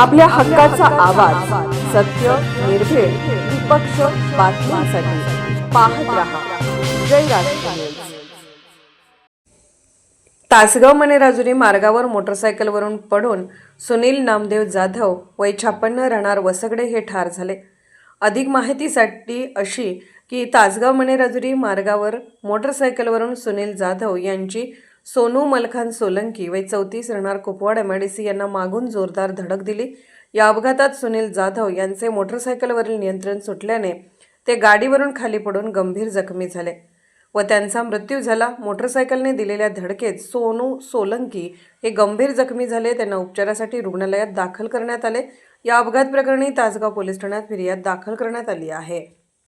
आपल्या हक्काचा आवाज सत्य निर्भेळ निपक्ष बातम्यांसाठी पाहत राहा. जय राष्ट्र तासगाव मने राजुरी मार्गावर मोटरसायकलवरून पडून सुनील नामदेव जाधव वय छापन्न राहणार वसगडे हे ठार झाले. अधिक माहितीसाठी अशी की तासगाव मने राजुरी मार्गावर मोटरसायकलवरून सुनील जाधव यांची सोनू मलखान सोलंकी वय चौतीस राहणार कुपवाड एमआयडीसी यांना मागून जोरदार धडक दिली. या अपघातात सुनील जाधव यांचे मोटरसायकलवरील नियंत्रण सुटल्याने ते गाडीवरून खाली पडून गंभीर जखमी झाले व त्यांचा मृत्यू झाला. मोटरसायकलने दिलेल्या धडकेत सोनू सोलंकी हे गंभीर जखमी झाले. त्यांना उपचारासाठी रुग्णालयात दाखल करण्यात आले. या अपघात प्रकरणी तासगाव पोलीस ठाण्यात फिर्याद दाखल करण्यात आली आहे.